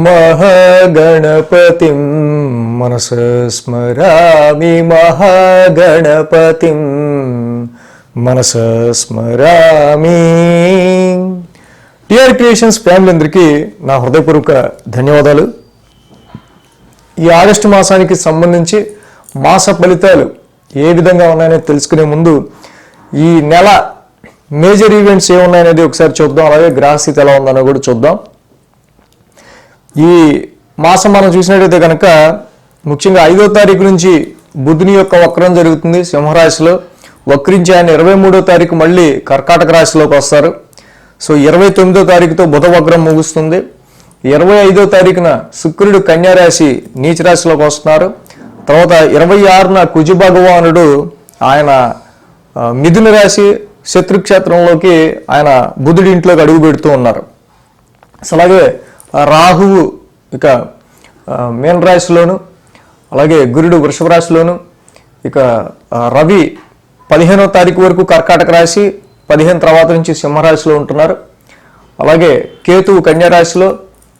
మహాగణపతిం మనస స్మరామి మహాగణపతిం మనస స్మరామి. టిఆర్ క్రియేషన్స్ ఫ్యామిలీ అందరికీ నా హృదయపూర్వక ధన్యవాదాలు. ఈ ఆగస్టు మాసానికి సంబంధించి మాస ఫలితాలు ఏ విధంగా ఉన్నాయని తెలుసుకునే ముందు ఈ నెల మేజర్ ఈవెంట్స్ ఏమున్నాయనేది ఒకసారి చూద్దాం అలాగే గ్రహస్థితి ఎలా ఉందనో కూడా చూద్దాం. ఈ మాసం మనం చూసినట్టయితే కనుక ముఖ్యంగా ఐదో తారీఖు నుంచి బుధుని యొక్క వక్రం జరుగుతుంది సింహరాశిలో. వక్రించి ఆయన ఇరవై మూడో తారీఖు మళ్ళీ కర్కాటక రాశిలోకి వస్తారు. సో ఇరవై తొమ్మిదో తారీఖుతో బుధ వక్రం ముగుస్తుంది. ఇరవై ఐదో తారీఖున శుక్రుడు కన్యారాశి నీచ రాశిలోకి వస్తున్నారు. తర్వాత ఇరవై ఆరున కుజు భగవానుడు ఆయన మిథున రాశి శత్రుక్షేత్రంలోకి ఆయన బుధుడి ఇంట్లోకి అడుగు పెడుతూ ఉన్నారు. సో అలాగే రాహువు ఇక ఆ, మీన రాశిలోను అలాగే గురుడు వృషభ రాశిలోను ఇక రవి పదిహేనో తారీఖు వరకు కర్కాటక రాశి పదిహేను తర్వాత నుంచి సింహరాశిలో ఉంటున్నారు. అలాగే కేతువు కన్యారాశిలో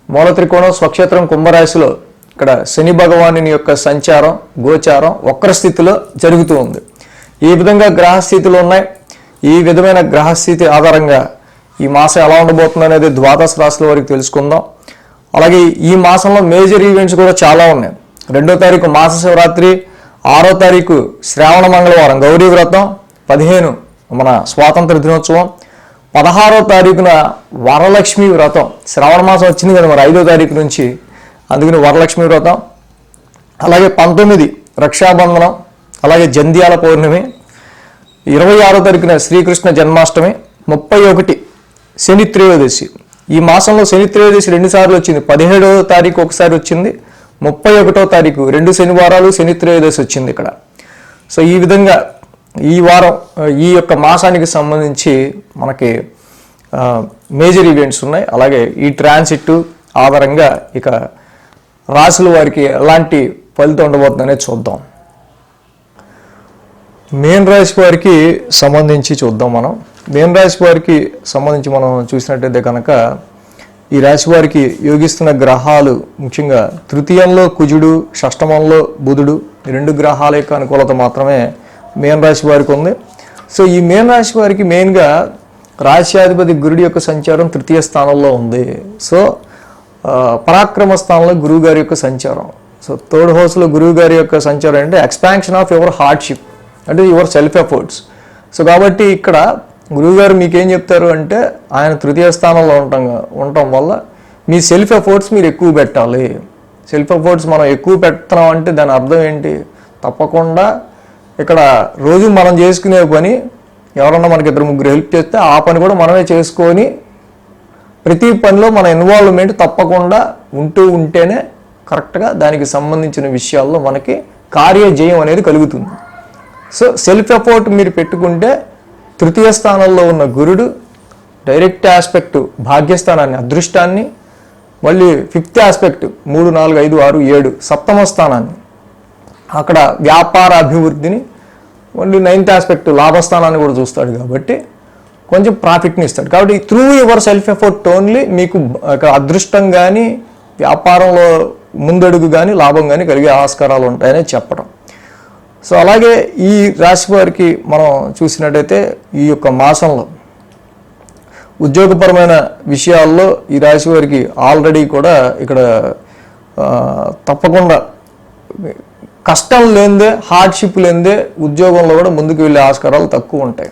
మూల త్రికోణం స్వక్షేత్రం కుంభరాశిలో ఇక్కడ శని భగవాను యొక్క సంచారం గోచారం వక్ర స్థితిలో జరుగుతూ ఉంది. ఈ విధంగా గ్రహస్థితులు ఉన్నాయి. ఈ విధమైన గ్రహస్థితి ఆధారంగా ఈ మాసం ఎలా ఉండబోతుంది అనేది ద్వాదశ రాశుల వరకు తెలుసుకుందాం. అలాగే ఈ మాసంలో మేజర్ ఈవెంట్స్ కూడా చాలా ఉన్నాయి. రెండో తారీఖు మాస శివరాత్రి ఆరో తారీఖు శ్రావణ మంగళవారం గౌరీ వ్రతం పదిహేను మన స్వాతంత్ర దినోత్సవం పదహారో తారీఖున వరలక్ష్మి వ్రతం. శ్రావణ మాసం వచ్చింది కదా మరి ఐదో తారీఖు నుంచి అందుకని వరలక్ష్మి వ్రతం. అలాగే పంతొమ్మిది రక్షాబంధనం అలాగే జంధ్యాల పౌర్ణమి ఇరవై ఆరో తారీఖున శ్రీకృష్ణ జన్మాష్టమి ముప్పై ఒకటి శని త్రయోదశి. ఈ మాసంలో శని త్రయోదశి రెండుసార్లు వచ్చింది. పదిహేడవ తారీఖు ఒకసారి వచ్చింది. ముప్పై ఒకటో తారీఖు రెండు శనివారాలు శని త్రయోదశి వచ్చింది ఇక్కడ. సో ఈ విధంగా ఈ వారం ఈ యొక్క మాసానికి సంబంధించి మనకి మేజర్ ఈవెంట్స్ ఉన్నాయి. అలాగే ఈ ట్రాన్సిట్ ఆధారంగా ఇక రాసుల వారికి ఎలాంటి ఫలితం ఉండబోతుందనే చూద్దాం. మేన్ రాశి వారికి సంబంధించి చూద్దాం మనం. మేన్ రాశి వారికి సంబంధించి మనం చూసినట్టయితే కనుక ఈ రాశి వారికి యోగిస్తున్న గ్రహాలు ముఖ్యంగా తృతీయంలో కుజుడు షష్టమంలో బుధుడు రెండు గ్రహాల యొక్క అనుకూలత మాత్రమే మేన్ రాశి వారికి ఉంది. సో ఈ మేన్ రాశి వారికి మెయిన్గా రాశ్యాధిపతి గురుడి యొక్క సంచారం తృతీయ స్థానంలో ఉంది. సో పరాక్రమ స్థానంలో గురువు గారి యొక్క సంచారం. సో థర్డ్ హౌస్లో గురువు గారి యొక్క సంచారం అంటే ఎక్స్పాన్షన్ ఆఫ్ యువర్ హార్డ్షిప్. అంటే యువర్ సెల్ఫ్ ఎఫర్ట్స్. సో కాబట్టి ఇక్కడ గురువుగారు మీకేం చెప్తారు అంటే ఆయన తృతీయ స్థానంలో ఉండటం ఉండటం వల్ల మీ సెల్ఫ్ ఎఫర్ట్స్ మీరు ఎక్కువ పెట్టాలి. సెల్ఫ్ ఎఫర్ట్స్ మనం ఎక్కువ పెడుతున్నాం అంటే దాని అర్థం ఏంటి? తప్పకుండా ఇక్కడ రోజు మనం చేసుకునే పని ఎవరన్నా మనకి ఇద్దరు ముగ్గురు హెల్ప్ చేస్తే ఆ పని కూడా మనమే చేసుకొని ప్రతి పనిలో మన ఇన్వాల్వ్మెంట్ తప్పకుండా ఉంటూ ఉంటేనే కరెక్ట్గా దానికి సంబంధించిన విషయాల్లో మనకి కార్యజయం అనేది కలుగుతుంది. సో సెల్ఫ్ ఎఫోర్ట్ మీరు పెట్టుకుంటే తృతీయ స్థానంలో ఉన్న గురుడు డైరెక్ట్ ఆస్పెక్ట్ భాగ్యస్థానాన్ని అదృష్టాన్ని మళ్ళీ ఫిఫ్త్ ఆస్పెక్ట్ మూడు నాలుగు ఐదు ఆరు ఏడు సప్తమ స్థానాన్ని. అక్కడ వ్యాపార అభివృద్ధిని మళ్ళీ నైన్త్ ఆస్పెక్ట్ లాభస్థానాన్ని కూడా చూస్తాడు కాబట్టి కొంచెం ప్రాఫిట్ని ఇస్తాడు. కాబట్టి through yourself effort only మీకు అదృష్టం కానీ వ్యాపారంలో ముందడుగు కానీ లాభం కానీ కలిగే ఆస్కారాలు ఉంటాయని చెప్పడం. సో అలాగే ఈ రాశి వారికి మనం చూసినట్టయితే ఈ యొక్క మాసంలో ఉద్యోగపరమైన విషయాల్లో ఈ రాశి వారికి ఆల్రెడీ కూడా ఇక్కడ తప్పకుండా కష్టం లేనిదే హార్డ్షిప్ లేనిదే ఉద్యోగంలో కూడా ముందుకు వెళ్ళే ఆస్కారాలు తక్కువ ఉంటాయి.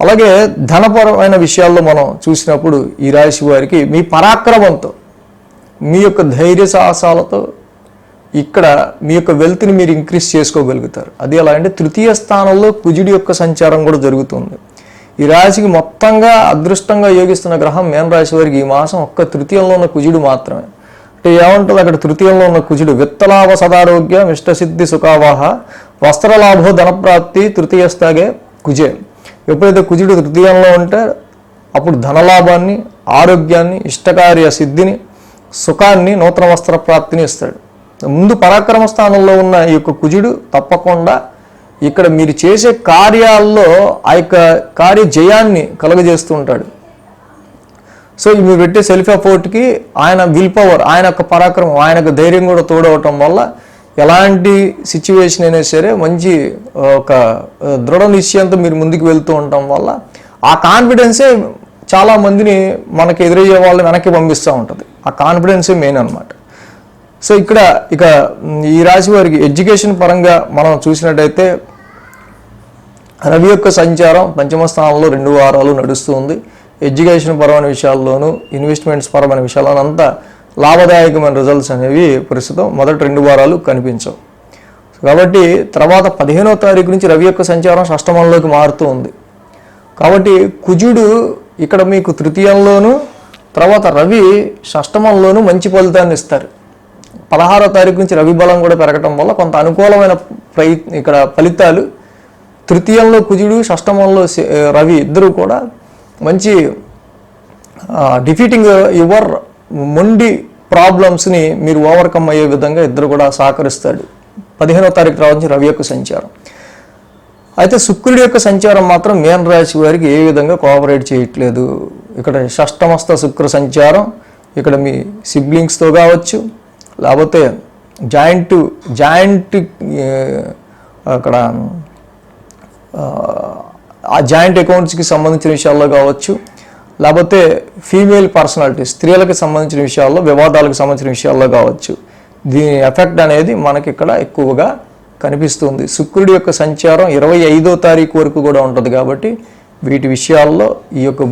అలాగే ధనపరమైన విషయాల్లో మనం చూసినప్పుడు ఈ రాశి వారికి మీ పరాక్రమంతో మీ యొక్క ధైర్య సాహసాలతో ఇక్కడ మీ యొక్క వెల్త్ని మీరు ఇంక్రీజ్ చేసుకోగలుగుతారు. అది ఎలా అంటే తృతీయ స్థానంలో కుజుడి యొక్క సంచారం కూడా జరుగుతుంది. ఈ రాశికి మొత్తంగా అదృష్టంగా యోగిస్తున్న గ్రహం మేన రాశి వారికి ఈ మాసం ఒక్క తృతీయంలో ఉన్న కుజుడు మాత్రమే. అంటే ఏమంటుంది అక్కడ తృతీయంలో ఉన్న కుజుడు? విత్తలాభ సదారోగ్య ఇష్టసిద్ధి సుఖావాహ వస్త్రలాభో ధనప్రాప్తి తృతీయ స్థాగే కుజే. ఎప్పుడైతే కుజుడు తృతీయంలో ఉంటే అప్పుడు ధనలాభాన్ని ఆరోగ్యాన్ని ఇష్టకార్య సిద్ధిని సుఖాన్ని నూతన వస్త్ర ప్రాప్తిని ఇస్తాడు. ముందు పరాక్రమ స్థానంలో ఉన్న ఈ యొక్క కుజుడు తప్పకుండా ఇక్కడ మీరు చేసే కార్యాల్లో ఆ యొక్క కార్య జయాన్ని కలుగజేస్తూ ఉంటాడు. సో మీరు పెట్టే సెల్ఫ్ ఎఫోర్ట్కి ఆయన విల్ పవర్ ఆయన యొక్క పరాక్రమం ఆయన యొక్క ధైర్యం కూడా తోడవటం వల్ల ఎలాంటి సిచ్యువేషన్ అయినా సరే మంచి ఒక దృఢ నిశ్చయంతో మీరు ముందుకు వెళ్తూ ఉండటం వల్ల ఆ కాన్ఫిడెన్సే చాలా మందిని మనకి ఎదురయ్యే వాళ్ళని వెనక్కి పంపిస్తూ ఉంటుంది. ఆ కాన్ఫిడెన్సే మెయిన్ అనమాట సో ఇక్కడ ఇక ఈ రాశి వారికి ఎడ్యుకేషన్ పరంగా మనం చూసినట్టయితే రవి యొక్క సంచారం పంచమ స్థానంలో రెండు వారాలు నడుస్తూ ఉంది. ఎడ్యుకేషన్ పరమైన విషయాల్లోనూ ఇన్వెస్ట్మెంట్స్ పరమైన విషయాల్లోనూ అంతా లాభదాయకమైన రిజల్ట్స్ అనేవి ప్రస్తుతం మొదటి రెండు వారాలు కనిపించవు. కాబట్టి తర్వాత పదిహేనో తారీఖు నుంచి రవి యొక్క సంచారం షష్టమంలోకి మారుతూ ఉంది. కాబట్టి కుజుడు ఇక్కడ మీకు తృతీయంలోను తర్వాత రవి షష్టమంలోనూ మంచి ఫలితాన్ని ఇస్తారు. పదహారో తారీఖు నుంచి రవి బలం కూడా పెరగటం వల్ల కొంత అనుకూలమైన ప్రయత్ ఇక్కడ ఫలితాలు. తృతీయంలో కుజుడు షష్టమంలో రవి ఇద్దరు కూడా మంచి డిఫీటింగ్ యువర్ మొండి ప్రాబ్లమ్స్ని మీరు ఓవర్కమ్ అయ్యే విధంగా ఇద్దరు కూడా సహకరిస్తాడు. పదిహేనో తారీఖు రావచ్చు రవి యొక్క సంచారం. అయితే శుక్రుడి యొక్క సంచారం మాత్రం మేన రాశి వారికి ఏ విధంగా కోఆపరేట్ చేయట్లేదు. ఇక్కడ షష్టమస్త శుక్ర సంచారం ఇక్కడ మీ సిబ్లింగ్స్తో కావచ్చు లేకపోతే జాయింట్ జాయింట్ అక్కడ ఆ, జాయింట్ అకౌంట్స్కి సంబంధించిన విషయాల్లో కావచ్చు లేకపోతే ఫీమేల్ పర్సనాలిటీ స్త్రీలకు సంబంధించిన విషయాల్లో వివాదాలకు సంబంధించిన విషయాల్లో కావచ్చు. దీని ఎఫెక్ట్ అనేది మనకి ఇక్కడ ఎక్కువగా కనిపిస్తుంది. శుక్రుడి యొక్క సంచారం ఇరవై ఐదో తారీఖు వరకు కూడా ఉంటుంది కాబట్టి వీటి విషయాల్లో ఈ యొక్క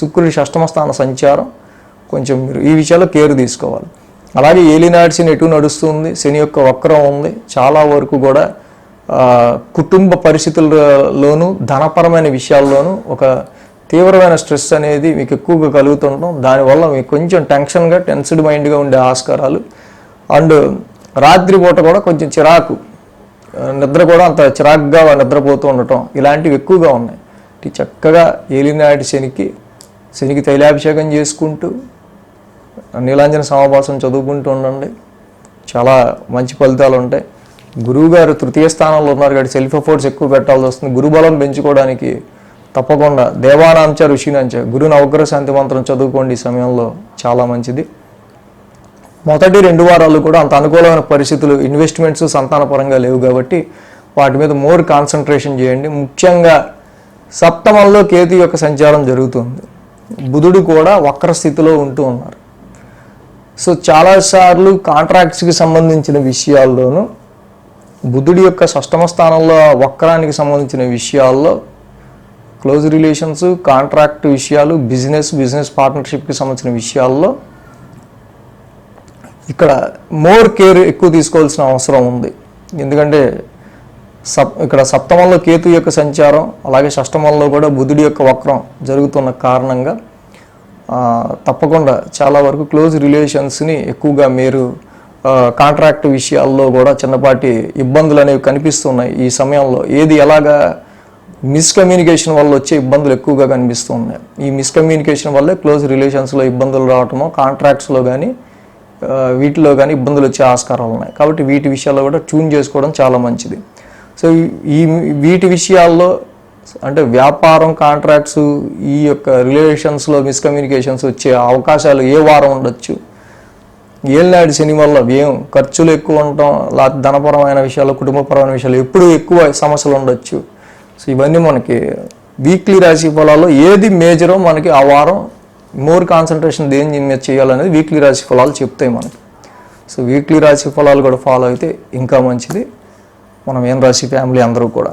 శుక్రుడి షష్టమ స్థాన సంచారం కొంచెం మీరు ఈ విషయాల్లో కేర్ తీసుకోవాలి. అలాగే ఏలినాటి శని ఎటు నడుస్తుంది శని యొక్క వక్రం ఉంది. చాలా వరకు కూడా కుటుంబ పరిస్థితుల్లోనూ ధనపరమైన విషయాల్లోనూ ఒక తీవ్రమైన స్ట్రెస్ అనేది మీకు ఎక్కువగా కలుగుతుండడం దానివల్ల మీకు కొంచెం టెన్షన్గా టెన్స్డ్ మైండ్గా ఉండే ఆస్కారాలు. అండ్ రాత్రిపూట కూడా కొంచెం చిరాకు నిద్ర కూడా అంత చిరాకుగా నిద్రపోతూ ఉండటం ఇలాంటివి ఎక్కువగా ఉన్నాయి. చక్కగా ఏలినాటి శనికి శనికి తైలాభిషేకం చేసుకుంటూ నీలాంజన సమాభాసం చదువుకుంటూ ఉండండి. చాలా మంచి ఫలితాలు ఉంటాయి. గురువు గారు తృతీయ స్థానంలో ఉన్నారు కాబట్టి సెల్ఫ్ ఎఫోర్ట్స్ ఎక్కువ పెట్టాల్సి వస్తుంది. గురుబలం పెంచుకోవడానికి తప్పకుండా దేవానాంచ ఋషినాంచ గురు నవగ్రహ శాంతి మంత్రం చదువుకోండి ఈ సమయంలో. చాలా మంచిది. మొదటి రెండు వారాలు కూడా అంత అనుకూలమైన పరిస్థితులు ఇన్వెస్ట్మెంట్స్ సంతానపరంగా లేవు కాబట్టి వాటి మీద మోర్ కాన్సన్ట్రేషన్ చేయండి. ముఖ్యంగా సప్తమంలో కేతు యొక్క సంచారం జరుగుతుంది. బుధుడు కూడా వక్ర స్థితిలో ఉంటూ ఉన్నారు. సో చాలాసార్లు కాంట్రాక్ట్స్కి సంబంధించిన విషయాల్లోనూ బుద్ధుడి యొక్క షష్టమ స్థానంలో వక్రానికి సంబంధించిన విషయాల్లో క్లోజ్ రిలేషన్స్ కాంట్రాక్ట్ విషయాలు బిజినెస్ బిజినెస్ పార్ట్నర్షిప్కి సంబంధించిన విషయాల్లో ఇక్కడ మోర్ కేర్ ఎక్కువ తీసుకోవాల్సిన అవసరం ఉంది. ఎందుకంటే సప్ ఇక్కడ సప్తమంలో కేతు యొక్క సంచారం అలాగే షష్టమంలో కూడా బుధుడి యొక్క వక్రం జరుగుతున్న కారణంగా తప్పకుండా చాలా వరకు క్లోజ్ రిలేషన్స్ని ఎక్కువగా మీరు కాంట్రాక్ట్ విషయాల్లో కూడా చిన్నపాటి ఇబ్బందులు అనేవి కనిపిస్తున్నాయి ఈ సమయంలో. ఏది ఎలాగా మిస్కమ్యూనికేషన్ వల్ల వచ్చే ఇబ్బందులు ఎక్కువగా కనిపిస్తున్నాయి? ఈ మిస్కమ్యూనికేషన్ వల్లే క్లోజ్ రిలేషన్స్లో ఇబ్బందులు రావటమో కాంట్రాక్ట్స్లో కానీ వీటిలో కానీ ఇబ్బందులు వచ్చే ఆస్కారాలు ఉన్నాయి. కాబట్టి వీటి విషయాల్లో కూడా ట్యూన్ చేసుకోవడం చాలా మంచిది. సో ఈ- ఈ వీటి విషయాల్లో అంటే వ్యాపారం కాంట్రాక్ట్స్ ఈ యొక్క రిలేషన్స్లో మిస్కమ్యూనికేషన్స్ వచ్చే అవకాశాలు ఏ వారం ఉండొచ్చు? ఏళ్ళనాడు శని వల్ల వ్యయం ఖర్చులు ఎక్కువ ఉండటం లేకపోతే ధనపరమైన విషయాలు కుటుంబపరమైన విషయాలు ఎప్పుడు ఎక్కువ సమస్యలు ఉండొచ్చు. సో ఇవన్నీ మనకి వీక్లీ రాశి ఫలాల్లో ఏది మేజరో మనకి ఆ వారం మోర్ కాన్సన్ట్రేషన్ దేని మీద చేయాలనేది వీక్లీ రాశి ఫలాలు చెప్తాయి మనకి. సో వీక్లీ రాశి ఫలాలు కూడా ఫాలో అయితే ఇంకా మంచిది. మనం ఏం రాశి ఫ్యామిలీ అందరూ కూడా.